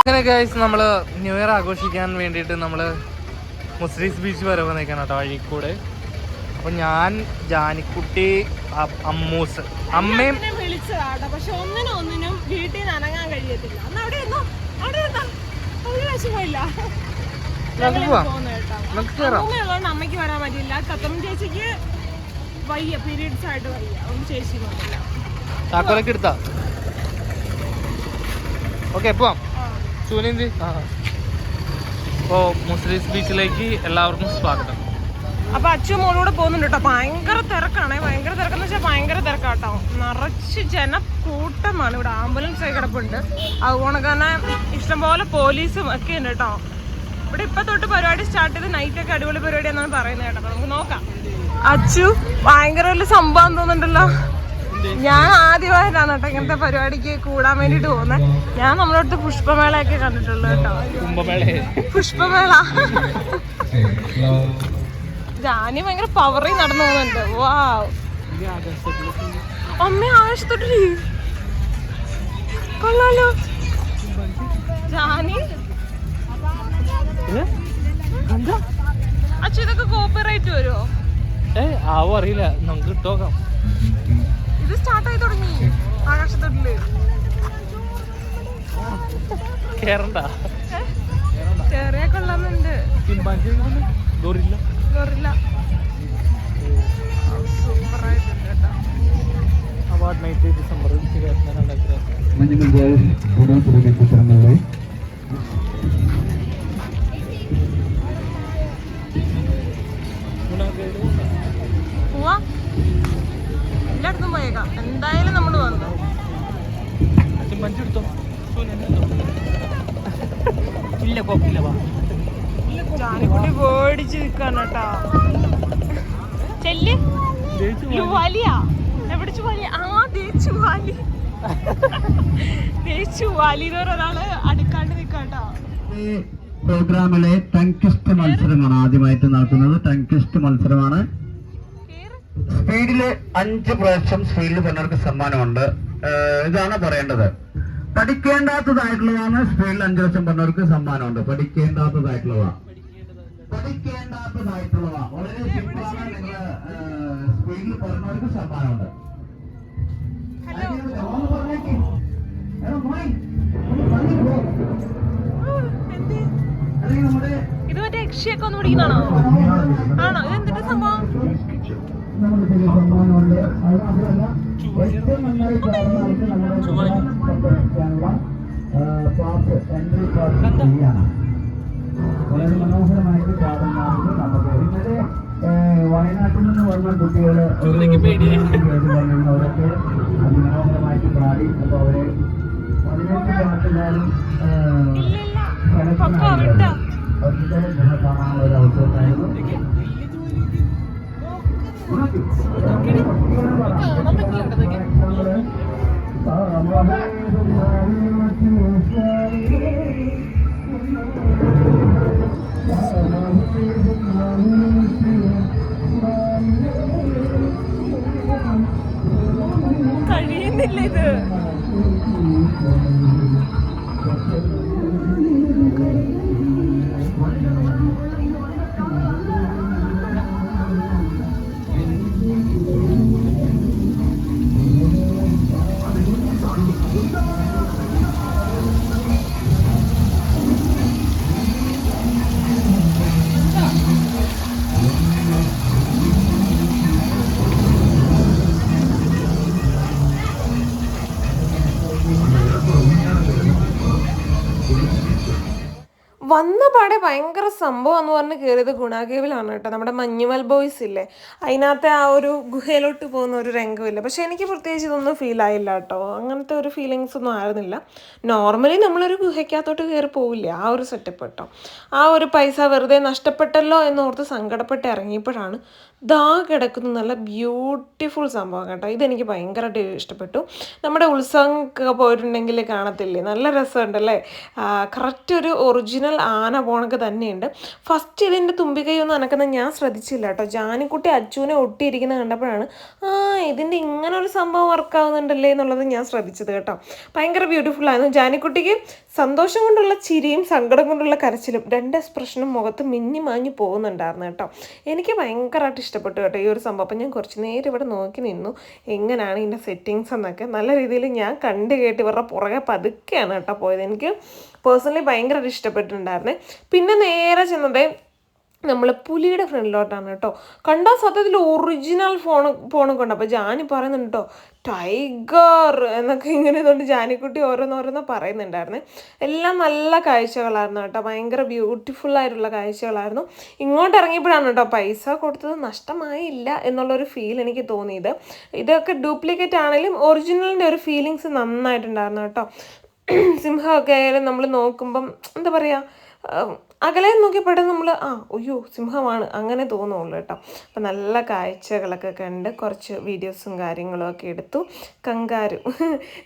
അങ്ങനെ ഗൈസ് നമ്മൾ new year ആഘോഷിക്കാൻ വേണ്ടിയിട്ട് നമ്മൾ മുസ്ലിംസ് ബീച്ച് വരെ വന്നേക്കാണ് കേട്ടോ വഴിക്കൂടെ. അപ്പൊ ഞാൻ ജാനിക്കുട്ടി അമ്മൂസ്. അമ്മയും എന്നെ വിളിച്ചതാട്ടോ പക്ഷെ ഒന്നിനും ഒന്നിനും വീട്ടിൽ നിന്ന് അനങ്ങാൻ കഴിയത്തില്ല. അന്ന് അവിടെ ഇരുന്നോ? അവിടെ ഇരുന്നോ? ഒരു വിഷമമില്ല നമുക്ക് പോവാം. പോകുന്നു നമുക്ക് കയറാം. അമ്മയുള്ളതുകൊണ്ട് അമ്മയ്ക്ക് വരാൻ പറ്റില്ല ചേച്ചിക്ക് വയ്യ പീരീഡ്സ് ആയിട്ട് വയ്യ. ഒന്നും ചേച്ചി വന്നില്ല. താക്കോലൊക്കെ എടുത്താ? ഓക്കെ പോവാം. സൂനിന്തി ആ. അപ്പോൾ മുസ്ലിംസ് ബീച്ചിലേക്ക് എല്ലാവർക്കും സ്വാഗതം. അപ്പൊ അച്ഛൻ മോളൂടെ പോകുന്നുണ്ട് കേട്ടോ. ഭയങ്കര തിരക്കാണ്. ഭയങ്കര തിരക്കെന്ന് വെച്ചാൽ ഭയങ്കര തിരക്കാട്ടോ. നിറച്ച് ജനക്കൂട്ടമാണ് ഇവിടെ. ആംബുലൻസ് ഒക്കെ കിടപ്പുണ്ട്. അതുകൊണ്ട് തന്നെ ഇഷ്ടംപോലെ പോലീസും ഒക്കെ ഉണ്ട് കേട്ടോ. ഇവിടെ ഇപ്പൊ തൊട്ട് പരിപാടി സ്റ്റാർട്ട് ചെയ്ത് നൈറ്റ് ഒക്കെ അടിപൊളി പരിപാടി എന്നാണ് പറയുന്നത് കേട്ടോ. നമുക്ക് നോക്കാം. അച്ചു ഭയങ്കര വലിയ സംഭവം തോന്നുന്നുണ്ടല്ലോ. ഞാൻ ആദ്യമായിട്ടാണ് കേട്ടോ ഇങ്ങനത്തെ പരിപാടിക്ക് കൂടാൻ വേണ്ടിട്ട് പോകുന്നത് ഞാൻ നമ്മുടെ അടുത്ത് പുഷ്പമേളയൊക്കെ കണ്ടിട്ടുള്ളൂ കേട്ടോ. പുഷ്പമേള. ജാനി ഭയങ്കര പവറിൽ നടന്നു പോകുന്നുണ്ട്. വാവ്. അമ്മ ആവശ്യത്തോട്ട് കൊള്ളാലോ. ജാനി അച്ഛ ഇതൊക്കെ കോപ്പറേറ്റ് വരുമോ ഏ ആവോ അറിയില്ല. നമുക്ക് ഇട്ടോക്കാം ഇത് സ്റ്റാർട്ട് ആയി തുടങ്ങി. ആകാശത്തൊട്ടിൽ. കേറണ്ട? ചെറിയ കൊള്ളാന്നുണ്ട് ചിമ്പാഞ്ചി ഗോറില്ല. ഗൊറില്ല. സൂപ്പറായിട്ടുണ്ട് കേട്ടോ. അവാർഡ് നൈറ്റ് ഇരുപത്തി മഞ്ഞുമൽ ബോയ്സ് ഉടൻ തുടങ്ങിയ ചിത്രങ്ങളിലെ നിൽക്കാണ് കേട്ടോ ചെല്ല് ലുവാലിയാ. എവിടെ ചുവാലി ആ ദേ ചുവാലി ദേ ചുവാലി എന്ന് പറഞ്ഞ ഒരാൾ അടുക്കാണ്ട് നിൽക്കാട്ടോ. പ്രോഗ്രാമിലെ ടങ്കിസ്റ്റ് മത്സരമാണ് ആദ്യമായിട്ട് നടത്തുന്നത് ടങ്കിസ്റ്റ് മത്സരമാണ്. സ്പീഡിൽ അഞ്ച് പ്രാവശ്യം സ്പീഡിൽ പറഞ്ഞവർക്ക് സമ്മാനമുണ്ട്. ഇതാണ് പറയേണ്ടത്. പഠിക്കേണ്ടാത്തതായിട്ടുള്ളതാണ് സ്പീഡിൽ അഞ്ച് ലക്ഷം പറഞ്ഞവർക്ക് സമ്മാനമുണ്ട്. പഠിക്കേണ്ടാത്തതായിട്ടുള്ളവ പഠിക്കേണ്ടാത്തതായിട്ടുള്ളവ വളരെ സിമ്പിളാണ് നിങ്ങൾ സ്പീഡിൽ പറഞ്ഞവർക്ക് സമ്മാനമുണ്ട് ഇത് മറ്റേ യക്ഷിയൊക്കെ ഒന്ന് പിടിക്കുന്നതാണോ? ആണോ? ഇത് എന്തിന്റെ സംഭവം? സമ്മാനമുണ്ട് ഏറ്റവും നന്നായി നമ്മുടെ പാസ് എൻട്രി പാസ് ഫ്രീയാണ് വളരെ മനോഹരമായിട്ട് കാണുന്നതാണ് നമുക്ക് ഇന്നലെ വയനാട്ടിൽ നിന്ന് വന്ന കുട്ടികൾ അവരൊക്കെ അതിമനോഹരമായിട്ട് പാടി. അപ്പോൾ അവരെ പതിനെട്ട് പാട്ടുകാരും കാണാനുള്ള ഒരു അവസരമായിരുന്നു. കഴിയുന്നില്ല ഇത് വന്ന പാടെ ഭയങ്കര സംഭവം എന്ന് പറഞ്ഞ് കയറിയത് ഗുണാഗേവിലാണ് കേട്ടോ. നമ്മുടെ മഞ്ഞുമൽ ബോയ്സ് ഇല്ലേ? അതിനകത്തെ ആ ഒരു ഗുഹയിലോട്ട് പോകുന്ന ഒരു രംഗമില്ല. പക്ഷെ എനിക്ക് പ്രത്യേകിച്ച് ഇതൊന്നും ഫീൽ ആയില്ല കേട്ടോ. അങ്ങനത്തെ ഒരു ഫീലിങ്സ് ഒന്നും ആയിരുന്നില്ല. നോർമലി നമ്മളൊരു ഗുഹയ്ക്കകത്തോട്ട് കയറി പോവില്ല? ആ ഒരു സെറ്റപ്പ് കേട്ടോ. ആ ഒരു പൈസ വെറുതെ നഷ്ടപ്പെട്ടല്ലോ എന്നോർത്ത് സങ്കടപ്പെട്ട് ഇറങ്ങിയപ്പോഴാണ് ദാ കിടക്കുന്ന നല്ല ബ്യൂട്ടിഫുൾ സംഭവം കേട്ടോ. ഇതെനിക്ക് ഭയങ്കരമായിട്ട് ഇഷ്ടപ്പെട്ടു. നമ്മുടെ ഉത്സവം പോയിട്ടുണ്ടെങ്കിൽ കാണത്തില്ലേ? നല്ല രസമുണ്ടല്ലേ? കറക്റ്റ് ഒരു ഒറിജിനൽ ആന പോണക്ക് തന്നെയുണ്ട്. ഫസ്റ്റ് ഇതിന്റെ തുമ്പികൈയൊന്നും അനക്കുന്ന അനക്കുന്നത് ഞാൻ ശ്രദ്ധിച്ചില്ല കേട്ടോ. ജാനിക്കുട്ടി അച്ചുവിനെ ഒട്ടിയിരിക്കുന്നത് കണ്ടപ്പോഴാണ് ആ ഇതിന്റെ ഇങ്ങനെ ഒരു സംഭവം വർക്കാവുന്നുണ്ടല്ലേ എന്നുള്ളത് ഞാൻ ശ്രദ്ധിച്ചത് കേട്ടോ. ഭയങ്കര ബ്യൂട്ടിഫുൾ ആയിരുന്നു. ജാനിക്കുട്ടിക്ക് സന്തോഷം കൊണ്ടുള്ള ചിരിയും സങ്കടം കൊണ്ടുള്ള കരച്ചിലും രണ്ട് എക്സ്പ്രഷനും മുഖത്ത് മിന്നി മാഞ്ഞു പോകുന്നുണ്ടായിരുന്നു കേട്ടോ. എനിക്ക് ഭയങ്കരമായിട്ട് ഇഷ്ടപ്പെട്ടു കേട്ടോ ഈ ഒരു സംഭവം. അപ്പം ഞാൻ കുറച്ച് നേരം ഇവിടെ നോക്കി നിന്നു. എങ്ങനെയാണ് ഇതിന്റെ സെറ്റിങ്സ് എന്നൊക്കെ. നല്ല രീതിയിൽ ഞാൻ കണ്ട് കേട്ട് ഇവരുടെ പുറകെ പതുക്കെയാണ് കേട്ടോ പോയത്. എനിക്ക് പേഴ്സണലി ഭയങ്കരമായിട്ട് ഇഷ്ടപ്പെട്ടിട്ടുണ്ടായിരുന്നേ. പിന്നെ നേരെ ചെന്നത് നമ്മൾ പുലിയുടെ ഫ്രണ്ടിലോട്ടാണ് കേട്ടോ. കണ്ടാൽ സത്യത്തിൽ ഒറിജിനൽ ഫോൺ ഫോണൊക്കെ ഉണ്ട്. അപ്പോൾ ജാനി പറയുന്നുണ്ട് കേട്ടോ ടൈഗർ എന്നൊക്കെ ഇങ്ങനെ ഇതുകൊണ്ട് ജാനിക്കുട്ടി ഓരോന്നോരോന്ന് പറയുന്നുണ്ടായിരുന്നു. എല്ലാം നല്ല കാഴ്ചകളായിരുന്നു കേട്ടോ. ഭയങ്കര ബ്യൂട്ടിഫുൾ ആയിട്ടുള്ള കാഴ്ചകളായിരുന്നു. ഇങ്ങോട്ട് ഇറങ്ങിയപ്പോഴാണ് കേട്ടോ പൈസ കൊടുത്തത്. നഷ്ടമായില്ല എന്നുള്ളൊരു ഫീൽ എനിക്ക് തോന്നിയത്. ഇതൊക്കെ ഡ്യൂപ്ലിക്കേറ്റ് ആണെങ്കിലും ഒറിജിനലിന്റെ ഒരു ഫീലിങ്സ് നന്നായിട്ടുണ്ടായിരുന്നു കേട്ടോ. സിംഹമൊക്കെ ആയാലും നമ്മൾ നോക്കുമ്പം എന്താ പറയുക അകലെ നോക്കിയപ്പോഴും നമ്മൾ ആ അയ്യോ സിംഹമാണ് അങ്ങനെ തോന്നുള്ളൂ കേട്ടോ. അപ്പം നല്ല കാഴ്ചകളൊക്കെ കണ്ട് കുറച്ച് വീഡിയോസും കാര്യങ്ങളും ഒക്കെ എടുത്തു. കങ്കാരു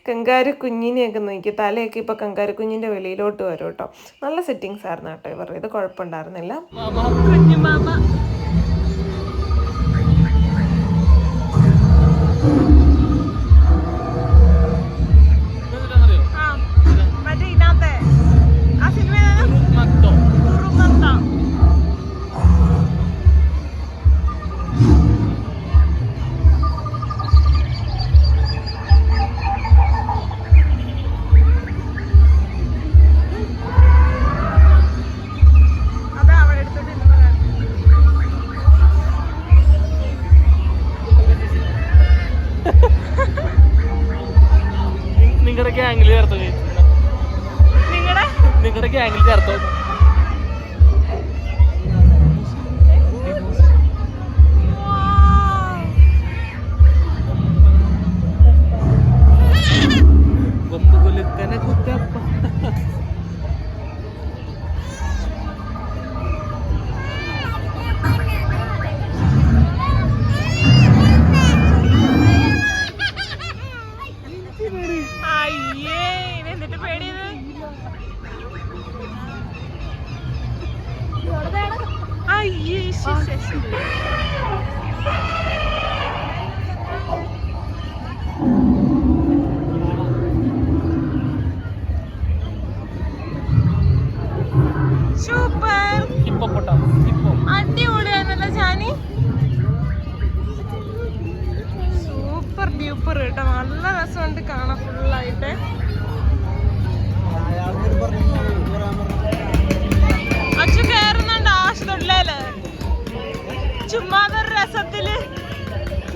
കങ്കാരു കുഞ്ഞിനെയൊക്കെ നോക്കി തലയൊക്കെ ഇപ്പോൾ കങ്കാരു കുഞ്ഞിന്റെ വെളിയിലോട്ട് വരും കേട്ടോ. നല്ല സെറ്റിങ്സ് ആയിരുന്നു കേട്ടോ ഇവരുടെ. ഇത് കുഴപ്പമുണ്ടായിരുന്നില്ല.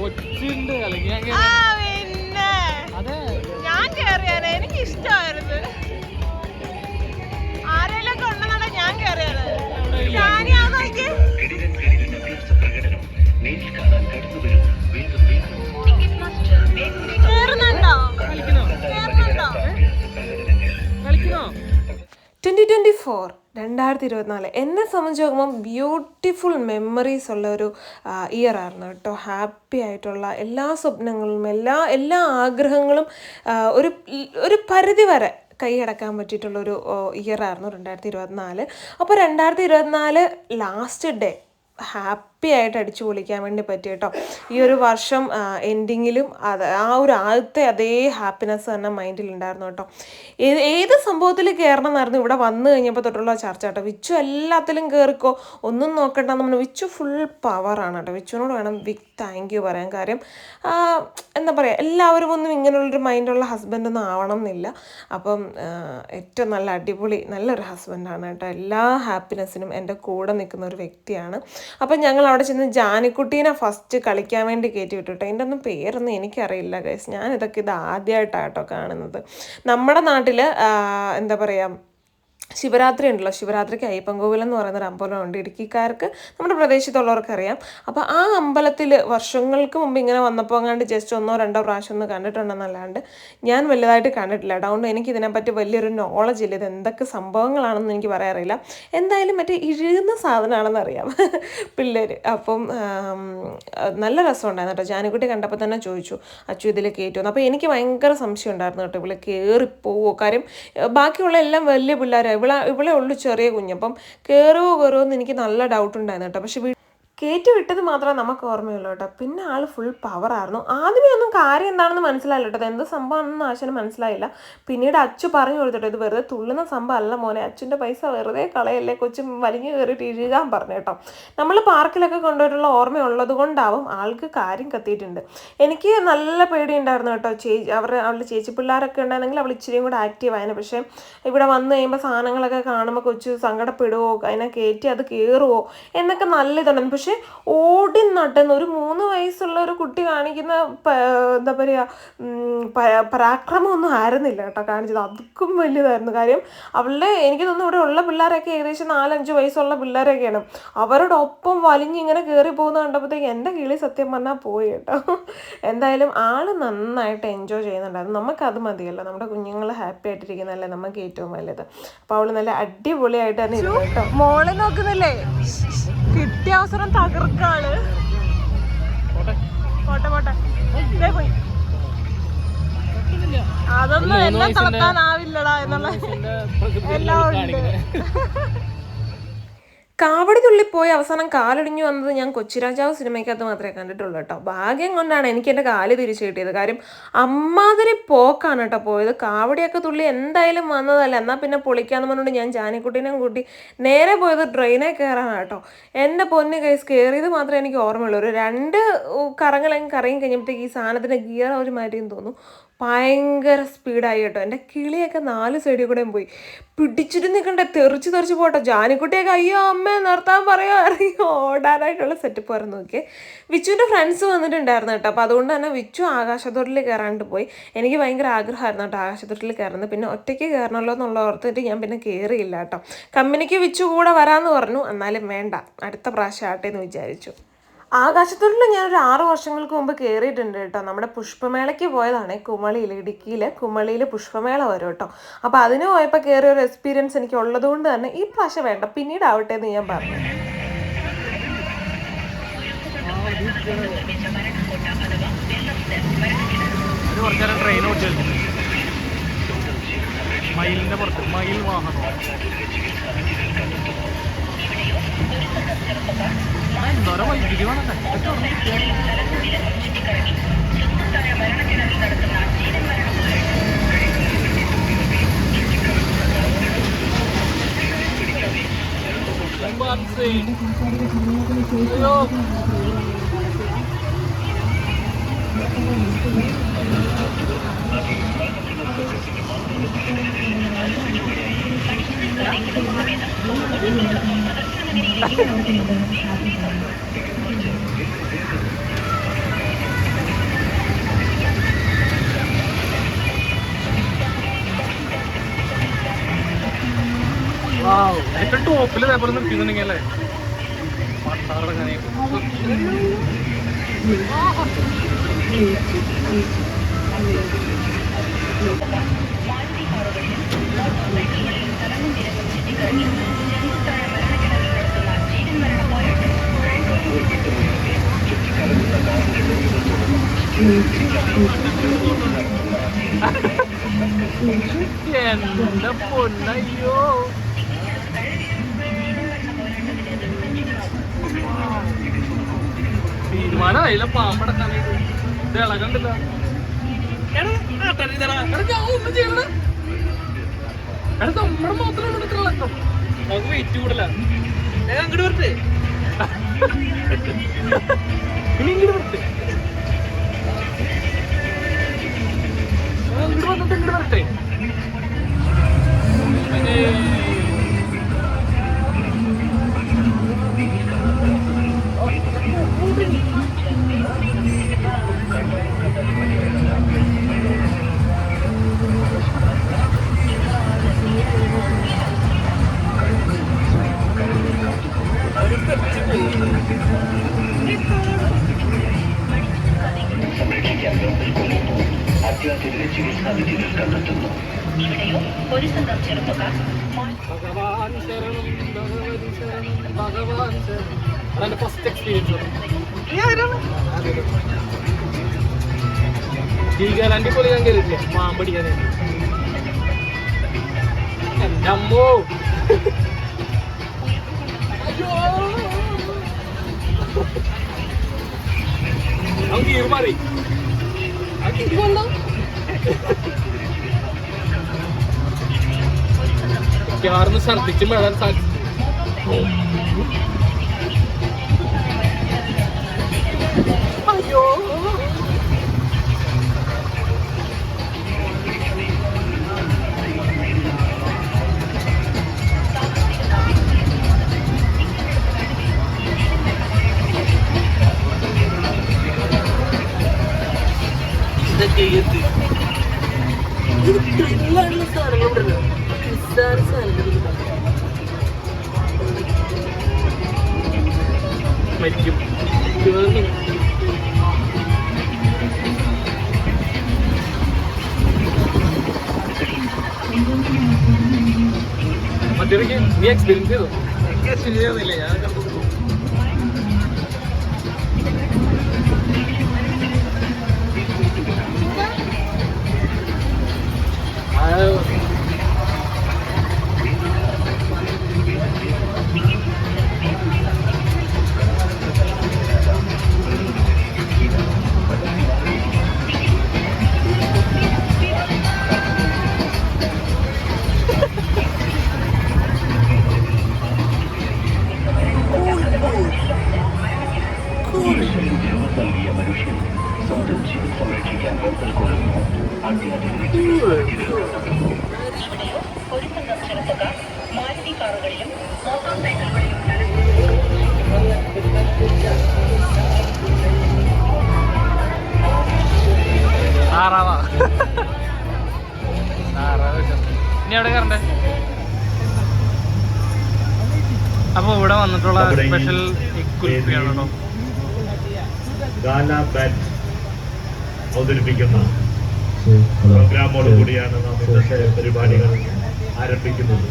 കൊച്ചുണ്ട് അല്ലെങ്കിൽ ഞാൻ ആ പിന്നെ. അതെ. ഞാൻ കേറിയാണ് എനിക്ക് ഇഷ്ടമായിരുന്നു ആരെല്ലാം കൊണ്ടെന്നാണ് ഞാൻ കേറിയത്? ആ നോക്കി ട്വന്റി ട്വന്റി ഫോർ രണ്ടായിരത്തി ഇരുപത്തിനാല് എന്നെ സംബന്ധിച്ച് നോക്കുമ്പം ബ്യൂട്ടിഫുൾ മെമ്മറീസ് ഉള്ള ഒരു ഇയർ ആയിരുന്നു കേട്ടോ. ഹാപ്പി ആയിട്ടുള്ള എല്ലാ സ്വപ്നങ്ങളും എല്ലാ എല്ലാ ആഗ്രഹങ്ങളും ഒരു ഒരു പരിധി വരെ കൈയടക്കാൻ പറ്റിയിട്ടുള്ളൊരു ഇയർ ആയിരുന്നു രണ്ടായിരത്തി ഇരുപത്തിനാല് അപ്പോൾ രണ്ടായിരത്തി ഇരുപത്തിനാല് ലാസ്റ്റ് ഡേ ഹാപ്പി ആയിട്ട് അടിച്ചു പൊളിക്കാൻ വേണ്ടി പറ്റി കേട്ടോ ഈ ഒരു വർഷം എൻഡിങ്ങിലും അത് ആ ഒരു ആദ്യത്തെ അതേ ഹാപ്പിനെസ് തന്നെ മൈൻഡിൽ ഉണ്ടായിരുന്നു കേട്ടോ. ഏത് ഏത് സംഭവത്തിൽ കയറണം എന്നായിരുന്നു ഇവിടെ വന്നു കഴിഞ്ഞപ്പോൾ തൊട്ടുള്ള ചർച്ച കേട്ടോ. വിച്ചു എല്ലാത്തിലും കയറിക്കോ ഒന്നും നോക്കണ്ട നമ്മൾ വിച്ചു ഫുൾ പവറാണ് കേട്ടോ. വിച്ചുവിനോട് വേണം ബിഗ് താങ്ക് യു പറയാൻ കാര്യം. എന്താ പറയുക എല്ലാവരും ഒന്നും ഇങ്ങനെയുള്ളൊരു മൈൻഡുള്ള ഹസ്ബൻഡൊന്നും ആവണം എന്നില്ല. അപ്പം ഏറ്റവും നല്ല അടിപൊളി നല്ലൊരു ഹസ്ബൻഡാണ് കേട്ടോ. എല്ലാ ഹാപ്പിനെസ്സിനും എന്റെ കൂടെ നിൽക്കുന്ന ഒരു വ്യക്തിയാണ്. അപ്പം ഞങ്ങൾ അവിടെ ചെന്ന് ജാനിക്കുട്ടീനെ ഫസ്റ്റ് കളിക്കാൻ വേണ്ടി കയറ്റി വിട്ടു കേട്ടോ എന്റെ ഒന്നും പേരൊന്നും എനിക്കറിയില്ല ഗൈസ് ഞാനിതൊക്കെ ഇത് ആദ്യമായിട്ടാണ് കേട്ടോ കാണുന്നത്. നമ്മുടെ നാട്ടിൽ എന്താ പറയുക ശിവരാത്രി ഉണ്ടല്ലോ. ശിവരാത്രിക്ക് അയ്യപ്പൻകോവിൽ എന്ന് പറയുന്ന ഒരു അമ്പലമുണ്ട് ഇടുക്കിക്കാർക്ക് നമ്മുടെ പ്രദേശത്തുള്ളവർക്ക് അറിയാം. അപ്പോൾ ആ അമ്പലത്തിൽ വർഷങ്ങൾക്ക് മുമ്പ് ഇങ്ങനെ വന്നപ്പോൾ അങ്ങാണ്ട് ജസ്റ്റ് ഒന്നോ രണ്ടോ പ്രാവശ്യം ഒന്ന് കണ്ടിട്ടുണ്ടെന്നല്ലാണ്ട് ഞാൻ വലുതായിട്ട് കണ്ടിട്ടില്ല. അതുകൊണ്ട് എനിക്ക് ഇതിനെപ്പറ്റി വലിയൊരു നോളജ് ഇല്ല. ഇത് എന്തൊക്കെ സംഭവങ്ങളാണെന്ന് എനിക്ക് പറയാറില്ല എന്തായാലും മറ്റേ ഇഴുകുന്ന സാധനമാണെന്ന് അറിയാം പിള്ളേർ അപ്പം നല്ല രസമുണ്ടായിരുന്നു കേട്ടോ. ജാനിക്കുട്ടി കണ്ടപ്പോൾ തന്നെ ചോദിച്ചു. അച്ചു ഇതിൽ കയറ്റുമെന്ന് അപ്പോൾ എനിക്ക് ഭയങ്കര സംശയം ഉണ്ടായിരുന്നു കേട്ടോ. ഇവിടെ കയറിപ്പോവോ കാര്യം ബാക്കിയുള്ള എല്ലാം വലിയ പിള്ളേരാണ് ഇവളെ ഇവിടെ ഉള്ളു ചെറിയ കുഞ്ഞ്. അപ്പം കയറുമോ കയറുമോ എന്ന് എനിക്ക് നല്ല ഡൗട്ട് ഉണ്ടായിരുന്നു കേട്ടോ. പക്ഷെ കയറ്റി വിട്ടത് മാത്രമേ നമുക്ക് ഓർമ്മയുള്ളൂ കേട്ടോ. പിന്നെ ആൾ ഫുൾ പവറായിരുന്നു ആദ്യമേ ഒന്നും കാര്യം എന്താണെന്ന് മനസ്സിലായില്ല കേട്ടോ. എന്ത് സംഭവമാണെന്ന് ആശാന് മനസ്സിലായില്ല. പിന്നീട് അച്ചു പറഞ്ഞു കൊടുത്തിട്ടോ ഇത് വെറുതെ തുള്ളുന്ന സംഭവം അല്ല മോനെ. അച്ഛന്റെ പൈസ വെറുതെ കളയല്ലേ കൊച്ചു വലിഞ്ഞു കയറിയിട്ട് ഇഴുകാൻ പറഞ്ഞു കേട്ടോ. നമ്മൾ പാർക്കിലൊക്കെ കൊണ്ടുപോയിട്ടുള്ള ഓർമ്മയുള്ളത് കൊണ്ടാവും ആൾക്ക് കാര്യം കത്തിയിട്ടുണ്ട്. എനിക്ക് നല്ല പേടിയുണ്ടായിരുന്നു കേട്ടോ. ചേച്ചി അവർ അവളുടെ ചേച്ചി പിള്ളേരൊക്കെ ഉണ്ടായിരുന്നെങ്കിൽ അവൾ ഇച്ചിരിയും കൂടെ ആക്റ്റീവ് ആയിരുന്നു. പക്ഷേ ഇവിടെ വന്നു കഴിയുമ്പോൾ സാധനങ്ങളൊക്കെ കാണുമ്പോൾ കൊച്ചു സങ്കടപ്പെടുവോ? അതിനെ കയറ്റി അത് കയറുമോ എന്നൊക്കെ നല്ല ഇതുണ്ടായിരുന്നു. പക്ഷെ ഓടി നടന്ന് ഒരു മൂന്ന് വയസ്സുള്ള ഒരു കുട്ടി കാണിക്കുന്ന എന്താ പറയുക പരാക്രമമൊന്നും ആയിരുന്നില്ല കേട്ടോ കാണിച്ചത്. അതുക്കും വലിയതായിരുന്നു കാര്യം അവളുടെ എനിക്ക് തോന്നുന്നു ഇവിടെ ഉള്ള പിള്ളേരൊക്കെ ഏകദേശം നാലഞ്ച് വയസ്സുള്ള പിള്ളേരൊക്കെയാണ്. അവരുടെ ഒപ്പം വലിഞ്ഞിങ്ങനെ കയറി പോകുന്ന കണ്ടപ്പോഴത്തേക്ക് എന്റെ കിളി സത്യം പറഞ്ഞാൽ പോയി കേട്ടോ. എന്തായാലും ആൾ നന്നായിട്ട് എൻജോയ് ചെയ്യുന്നുണ്ടായിരുന്നു. അത് മതിയല്ലോ. നമ്മുടെ കുഞ്ഞുങ്ങൾ ഹാപ്പി ആയിട്ടിരിക്കുന്നതല്ലേ നമുക്ക് ഏറ്റവും വലുത്. അപ്പോൾ അവൾ നല്ല അടിപൊളിയായിട്ട് തന്നെ കേട്ടോ. മോളെ നോക്കുന്നില്ലേ? കിട്ടിയ അവസരം തകർക്കാൾ പോട്ടെ. പോട്ടെ പോയി. അതൊന്നും എന്നെ തളർത്താനാവില്ലടാ എന്നുള്ള എല്ലാം ഉണ്ട്. കാവടി തുള്ളിപ്പോയി അവസാനം കാലൊടിഞ്ഞു വന്നത് ഞാൻ കൊച്ചിരാജാവ് സിനിമയ്ക്കകത്ത് മാത്രമേ കണ്ടിട്ടുള്ളൂ കേട്ടോ. ഭാഗ്യം കൊണ്ടാണ് എനിക്ക് എന്റെ കാൽ തിരിച്ചു കിട്ടിയത്. കാര്യം അമ്മാതിരി പോക്കാണ് കേട്ടോ പോയത്. കാവടിയൊക്കെ തുള്ളി എന്തായാലും വന്നതല്ല. എന്നാൽ പിന്നെ പൊളിക്കാന്ന് പറഞ്ഞുകൊണ്ട് ഞാൻ ജാനിക്കുട്ടീനെയും കൂട്ടി നേരെ പോയത് ട്രെയിനിൽ കയറാനാണ് കേട്ടോ. എന്റെ പൊന്ന് കൈസ് കയറിയത് മാത്രമേ എനിക്ക് ഓർമ്മയുള്ളൂ. ഒരു രണ്ട് കറങ്ങളെങ്കിൽ കറങ്ങി കഴിഞ്ഞപ്പോഴത്തേക്ക് ഈ സാധനത്തിന്റെ ഗിയർ അവർ മാറ്റിയെന്ന് തോന്നുന്നു. ഭയങ്കര സ്പീഡായി കേട്ടോ. എന്റെ കിളിയൊക്കെ നാല് സൈഡിൽ കൂടെയും പോയി. പിടിച്ചിട്ട് നിൽക്കണ്ടേ? തെറിച്ച് തെറിച്ച് പോട്ടോ. ജാനിക്കുട്ടിയൊക്കെ അയ്യോ അമ്മ നിർത്താൻ പറയോ? അറിയോ? ഓടാനായിട്ടുള്ള സെറ്റപ്പ് ആയിരുന്നു നോക്കിയേ. വിച്ചുവിന്റെ ഫ്രണ്ട്സ് വന്നിട്ടുണ്ടായിരുന്നു കേട്ടോ. അപ്പോൾ അതുകൊണ്ട് തന്നെ വിച്ചു ആകാശത്തോട്ടിൽ കയറാണ്ട് പോയി. എനിക്ക് ഭയങ്കര ആഗ്രഹമായിരുന്നു കേട്ടോ ആകാശത്തോട്ടിൽ കയറുന്നത്. പിന്നെ ഒറ്റയ്ക്ക് കയറണമല്ലോ എന്നുള്ള ഓർത്തിട്ട് ഞാൻ പിന്നെ കയറിയില്ല കേട്ടോ. കമ്പനിക്ക് വിച്ചു കൂടെ വരാമെന്ന് പറഞ്ഞു. എന്നാലും വേണ്ട. അടുത്ത പ്രാവശ്യം ആട്ടെ എന്ന് വിചാരിച്ചു. ആകാശത്തൊട്ടിൽ ഒരു ആറു വർഷങ്ങൾക്ക് മുമ്പ് കയറിയിട്ടുണ്ട് കേട്ടോ. നമ്മുടെ പുഷ്പമേളയ്ക്ക് പോയതാണ് കുമളിയിൽ ഇടുക്കിയിൽ കുമളിയിൽ പുഷ്പമേള വരും കേട്ടോ. അപ്പോൾ അതിന് പോയപ്പോൾ കയറിയ ഒരു എക്സ്പീരിയൻസ് എനിക്ക് ഉള്ളതുകൊണ്ട് തന്നെ ഈ പ്രാവശ്യം വേണ്ട. പിന്നീട് ആവട്ടെ എന്ന് ഞാൻ പറഞ്ഞു. ട്രെയിൻ ഓടിച്ചു മയിലിന്റെ പുറത്ത് മയിൽ വാഹനം. ആ, എന്തോരം വൈദ്യുതി വേണം അയ്യോ ഏറ്റവും ടോപ്പിൽ പേപ്പർ നിർത്തിയിട്ടുണ്ടെങ്കിൽ അല്ലേ പട്ടാറ എന്റെ പൊന്നയ്യോ തീരുമാനമായില്ല പാമ്പടക്കാനായിട്ട് ഇത് ഇളകണ്ടില്ല ഞാൻ ഒന്നും ചെയ്യണ എടാ നമ്മുടെ മാത്രം ഇളക്കം നമുക്ക് വെയിറ്റ് കൂടല. അങ്ങോട്ട് വരട്ടെ. C'est pas le plus difficile. First experience ഭീകരാണ്ടി പോലെ ഞാൻ കയറിയിട്ടില്ല മാമ്പടിക്കാനായിട്ട് എന്റെ അമ്മോ അയ്യോ അവൻ കീറി മാറി ആ കീറി വന്ന മിക്കവാറും ഛർദിച്ച് മേടാൻ സാധിച്ചു അയ്യോ. എന്ത് ഇത് ത്രില്ലായിട്ടുള്ള സാധനങ്ങളുണ്ടല്ലോ നിസ്സാര സാധനങ്ങൾ മരിക്കും. മറ്റേക്ക് നീ എക്സ്പീരിയൻസ് ചെയ്തോ എനിക്ക് എക്സ്പീരിയൻസ് ചെയ്യുന്നില്ല ഞാൻ നൽകിയ മനുഷ്യൻ സ്വന്തം ജീവൻ സംരക്ഷിക്കാൻ കൊള്ളുന്നു. അത്യാധുനിക ഇവിടെയോ ഒരു സംഘം ചെറുപ്പക്കാർ മാരുതി കാറുകളിലും മോട്ടോർ സൈക്കിളുകളിലും താറാവാ താറാവ് വെച്ചോ. ഇനി എവിടെ കയറണ്ടേ? അപ്പൊ ഇവിടെ വന്നിട്ടുള്ള സ്പെഷ്യൽ കുൽഫിയാണ് കേട്ടോ ഗാല ബാറ്റ് അവതരിപ്പിക്കുന്ന പ്രോഗ്രാമോട് കൂടിയാണ് നാം ഇന്നത്തെ പരിപാടികൾ ആരംഭിക്കുന്നത്.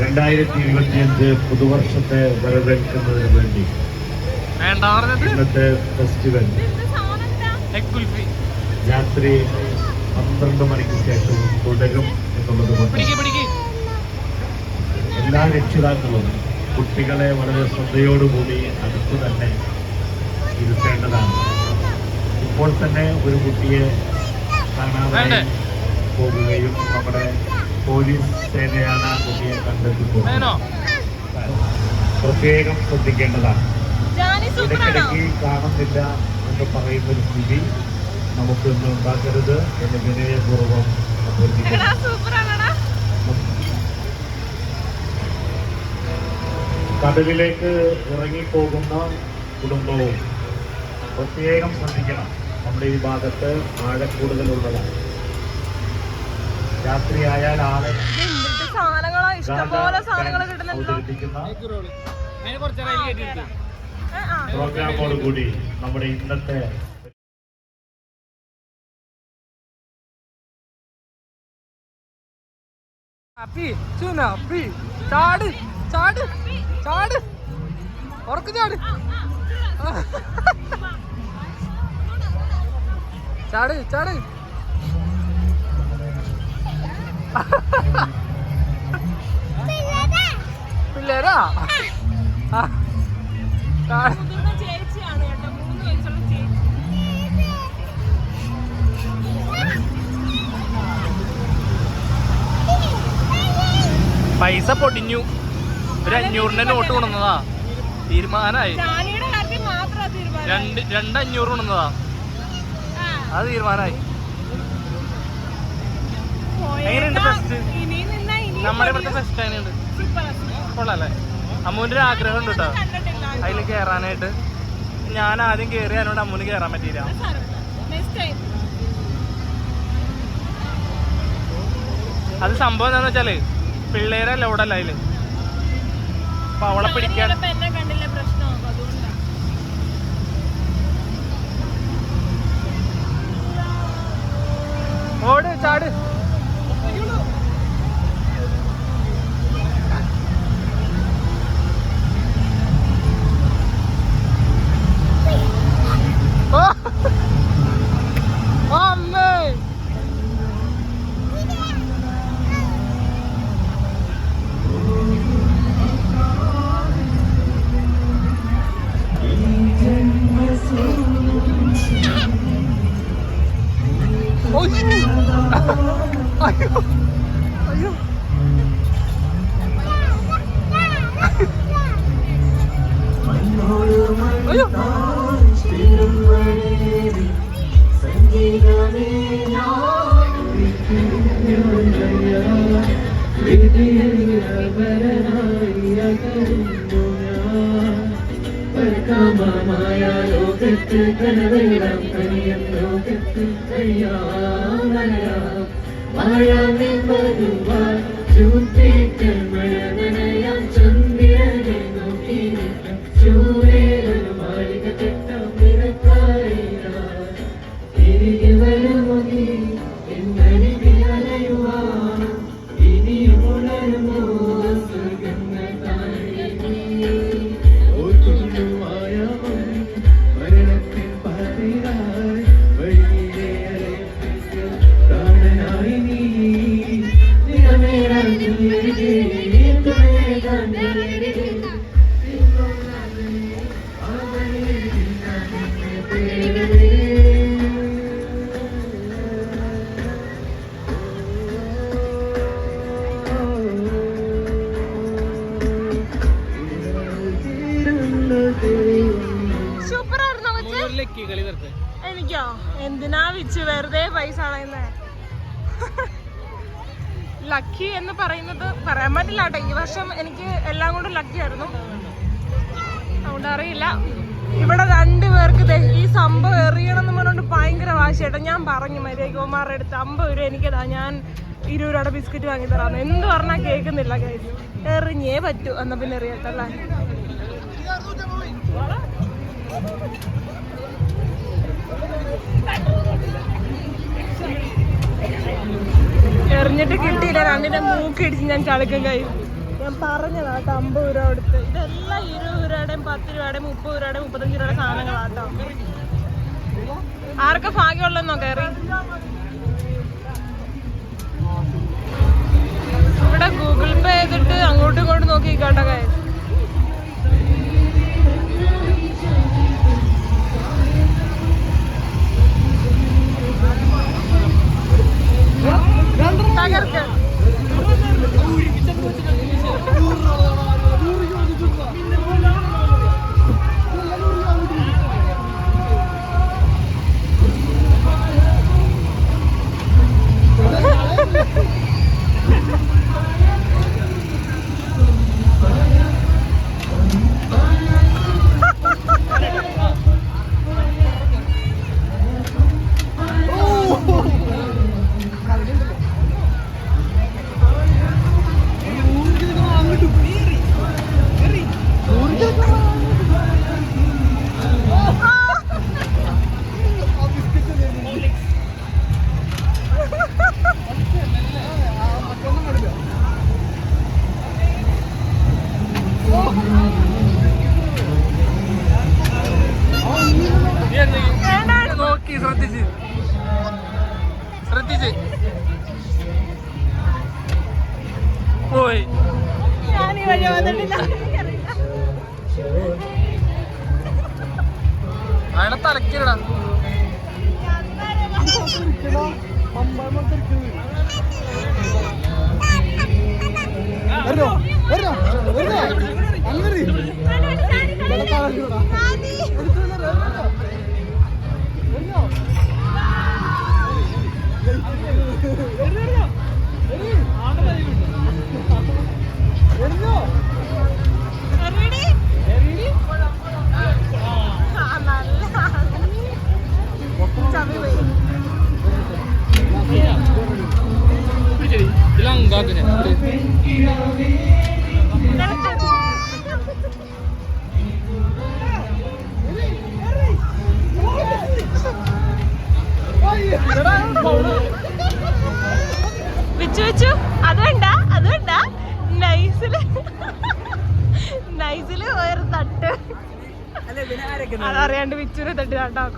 രണ്ടായിരത്തി ഇരുപത്തിയഞ്ച് പുതുവർഷത്തെ വരവേൽക്കുന്നതിന് വേണ്ടി ഇന്നത്തെ ഫെസ്റ്റിവൽ രാത്രി പന്ത്രണ്ട് മണിക്ക് ശേഷം തുടരും എന്നുള്ളത് കൊണ്ട് എല്ലാ രക്ഷിതാക്കളും കുട്ടികളെ വളരെ ശ്രദ്ധയോടുകൂടി അടുത്തു തന്നെ ഇരുത്തേണ്ടതാണ്. ഇപ്പോൾ തന്നെ ഒരു കുട്ടിയെ കാണാതെ? പോകുകയും നമ്മുടെ പോലീസ് സേനയാണ് ആ കുട്ടിയെ വേണോ? പ്രത്യേകം ശ്രദ്ധിക്കേണ്ടതാണ്. ഇടയ്ക്കിടയ്ക്ക് കാണുന്നില്ല എന്ന് പറയുന്ന ഒരു സ്ഥിതി നമുക്കൊന്നും ഉണ്ടാക്കരുത് എന്ന് വിനയപൂർവം കടലിലേക്ക് ഇറങ്ങിപ്പോകുന്ന കുടുംബവും പ്രത്യേകം ശ്രദ്ധിക്കണം. നമ്മുടെ ഈ ഭാഗത്ത് ആഴക്കൂടുതലുള്ളതാണ് രാത്രിയായാൽ ആളെ അവതരിപ്പിക്കുന്ന അതിന് കുറച്ചേരം കയറ്റിയിട്ട് പ്രോഗ്രാമോട് കൂടി നമ്മുടെ ഇന്നത്തെ ചാട് ചാട് ചാട്. ഉറക്കു ചാട്. ചാട് ചാട്. പിള്ളേരാ. ചാട്. പൈസ പൊടിഞ്ഞു. ഒരു അഞ്ഞൂറിന്റെ നോട്ട് കൊണ്ടുവന്നതാ. തീരുമാനായി. രണ്ട് രണ്ട് അഞ്ഞൂറ് കൊണ്ടുവന്നതാ. അത് തീരുമാനായി. എങ്ങനെയുണ്ട് ഫസ്റ്റ് നമ്മുടെ ഇവിടുത്തെ ഫെസ്റ്റ് എങ്ങനെയുണ്ട്? കൊള്ളാല്ലേ? അമ്മൂന്റെ ഒരു ആഗ്രഹം ഉണ്ട് കേട്ടോ അതിൽ കയറാനായിട്ട് ഞാൻ ആദ്യം കയറി അതിനോട് അമ്മൂന് കയറാൻ പറ്റിയില്ല. അത് സംഭവം എന്താണെന്ന് വെച്ചാൽ പിള്ളേരെ ലോഡല്ല അതിൽ. അപ്പൊ അവളെ പിടിക്കാൻ ഓട് ചാട്. മഴ വരുവാൻ ചൂട്ടേക്കൽ സൂപ്പർ ആയിരുന്നു എനിക്കോ? എന്തിനാ വിച്ച് വെറുതെ പൈസ കളയുന്നേ. ലക്കി എന്ന് പറയുന്നത് പറയാൻ പറ്റില്ല കേട്ടോ. ഈ വർഷം എനിക്ക് എല്ലാം കൊണ്ടും ലക്കി ആയിരുന്നു. അതുകൊണ്ട് അറിയില്ല. ഇവിടെ രണ്ടു പേർക്ക് ഈ സംഭവം എറിയണം എന്ന് പറഞ്ഞുകൊണ്ട് ഭയങ്കര വാശിയായിട്ട് ഞാൻ പറഞ്ഞു മര്യാദകുമാരുടെ അടുത്ത് അമ്പത് രൂപ എനിക്കതാ. ഞാൻ ഇരുപത് രൂപയുടെ ബിസ്ക്കറ്റ് വാങ്ങി തരാമെന്ന്. എന്ത് പറഞ്ഞാൽ കേൾക്കുന്നില്ല കാര്യം എറിഞ്ഞേ പറ്റൂ. എന്നാൽ പിന്നെ എറിയട്ടല്ലേ എറിഞ്ഞിട്ട് കിട്ടിയില്ല. രണ്ടിന്റെ മൂക്കിടിച്ച് ഞാൻ ചളുക്കും കഴിയും. ഞാൻ പറഞ്ഞതാ കേട്ടോ അമ്പത് രൂപ കൊടുത്ത്. ഇതെല്ലാം ഇരുപത് രൂപയുടെയും പത്ത് രൂപയുടെയും മുപ്പത് രൂപയുടെയും മുപ്പത്തഞ്ച് രൂപയുടെ സാധനങ്ങളാട്ടോ ആർക്കെ ഭാഗ്യമുള്ളെന്നോ കയറി? ഇവിടെ ഗൂഗിൾ പേ ചെയ്തിട്ട് അങ്ങോട്ടും ഇങ്ങോട്ടും നോക്കി കേട്ടോ കൈ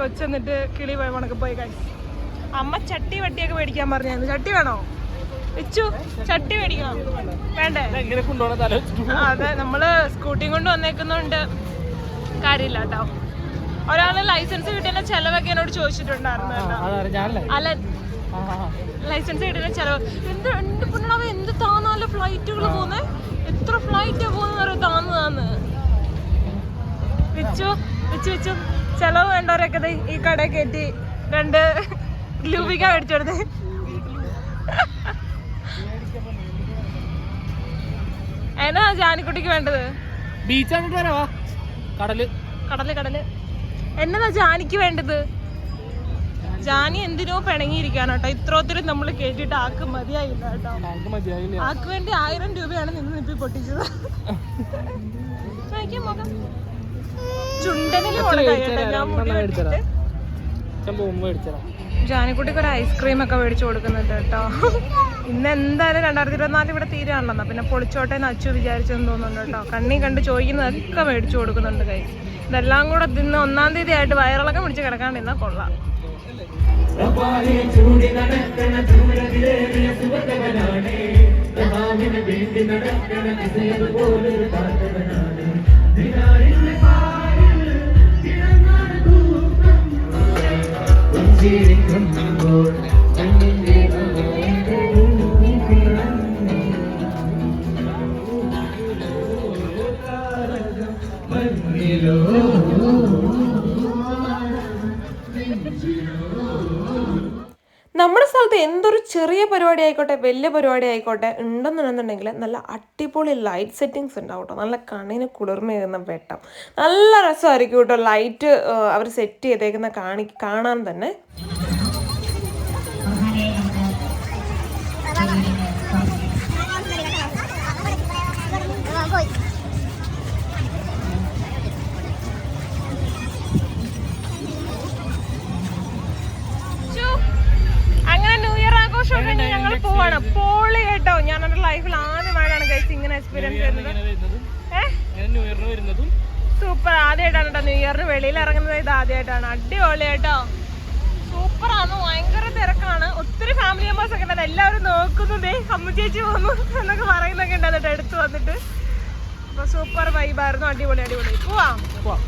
കൊച്ചെന്നിട്ട് കിളി പോയ മണക്ക് പോയി കഴിച്ചു അമ്മ ചട്ടി വട്ടിയൊക്കെ മേടിക്കാൻ പറഞ്ഞു ചട്ടി വേണോ? വെച്ചു ചട്ടി മേടിക്കണം? വേണ്ടേ? അതെ നമ്മൾ സ്കൂട്ടിയും കൊണ്ട് വന്നേക്കുന്നോണ്ട് കാര്യമില്ല കേട്ടോ ഒരാൾ ലൈസൻസ് കിട്ടിയ ചെലവൊക്കെ എന്നോട് ചോദിച്ചിട്ടുണ്ടായിരുന്നു അല്ല ലൈസൻസ് കിട്ടുന്ന ചെലവ്. എന്ത് എന്ത് പെണ്ണാവ എന്ത് താന്നാല ഫ്ലൈറ്റുകൾ പോകുന്നേ എത്ര ഫ്ലൈറ്റ് പോകുന്ന താന്ന് താന്ന്? വെച്ചു വെച്ചു വെച്ചു ചെലവ് വേണ്ടവരൊക്കെ ഈ കട കയറ്റി രണ്ട് ലൂപിക്ക മേടിച്ചെടുത്ത് എന്നാ ജാനിക്കുട്ടിക്ക് വേണ്ടത്? ബീച്ച് അങ്ങോട്ട് വരാവാ കടൽ. കടൽ കടൽ. എന്നതാ ജാനിക്ക് വേണ്ടത്? ജാനി എന്തിനോ പിണങ്ങിയിരിക്കാണ് കേട്ടോ. ഇത്രോത്തിനും നമ്മൾ കേട്ടിട്ട് ആക്ക് മതിയായില്ല കേട്ടോ. ആക്ക് വേണ്ടി ആയിരം രൂപയാണ് നിന്ന് നിപ്പി പൊട്ടിച്ചത്. മുഖം. ചുണ്ടനിൽ ജാനിക്കുട്ടിക്ക് ഒരു ഐസ്ക്രീം ഒക്കെ മേടിച്ചു കൊടുക്കുന്നുണ്ട് കേട്ടോ. ഇന്ന് എന്തായാലും രണ്ടായിരത്തി ഇരുപത്തിനാല് ഇവിടെ തീരാണല്ലോ എന്നാ പിന്നെ പൊളിച്ചോട്ടെ എന്ന് അച്ചു വിചാരിച്ചെന്ന് തോന്നുന്നുണ്ട് കേട്ടോ. കണ്ണി കണ്ട് ചോദിക്കുന്നതൊക്കെ മേടിച്ചു കൊടുക്കുന്നുണ്ട് കൈ ഇതെല്ലാം കൂടെ തിന്ന് ഒന്നാം തീയതി ആയിട്ട് വയറിളക്കം പിടിച്ച് കിടക്കാണ്ടിരുന്നാ കൊള്ളാം. Jiringham Gold. നമ്മുടെ സ്ഥലത്ത് എന്തൊരു ചെറിയ പരിപാടി ആയിക്കോട്ടെ വലിയ പരിപാടി ആയിക്കോട്ടെ ഉണ്ടെന്നുണ്ടെന്നുണ്ടെങ്കിൽ നല്ല അടിപൊളി ലൈറ്റ് സെറ്റിങ്സ് ഉണ്ടാവും കേട്ടോ നല്ല കണ്ണിന് കുളിർമയേകുന്ന വെട്ടം. നല്ല രസമായിരിക്കും കേട്ടോ ലൈറ്റ് അവർ സെറ്റ് ചെയ്തേക്കുന്ന കാണി കാണാൻ തന്നെ. പോവാണ്. പോളി കേട്ടോ. ഞാൻ എന്റെ ലൈഫിൽ ആദ്യമായിട്ടാണ് കഴിച്ച് ഇങ്ങനെ എക്സ്പീരിയൻസ് ചെയ്യുന്നത്? സൂപ്പർ ആദ്യമായിട്ടാണ് കേട്ടോ ന്യൂ ഇയറിന് വെളിയിൽ ഇറങ്ങുന്നത്. ഇത് ആദ്യമായിട്ടാണ് അടിപൊളി കേട്ടോ. സൂപ്പറാണ് ഭയങ്കര തിരക്കാണ്. ഒത്തിരി ഫാമിലി മെമ്പേഴ്സ് ഒക്കെ ഉണ്ടായിരുന്നു. എല്ലാവരും നോക്കുന്നതേ അമ്മു ചേച്ചി പോന്നു എന്നൊക്കെ പറയുന്നൊക്കെ ഉണ്ടായിരുന്നു എടുത്തു വന്നിട്ട്. അപ്പൊ സൂപ്പർ വൈബായിരുന്നു അടിപൊളി അടിപൊളി. പോവാം. പോവാം.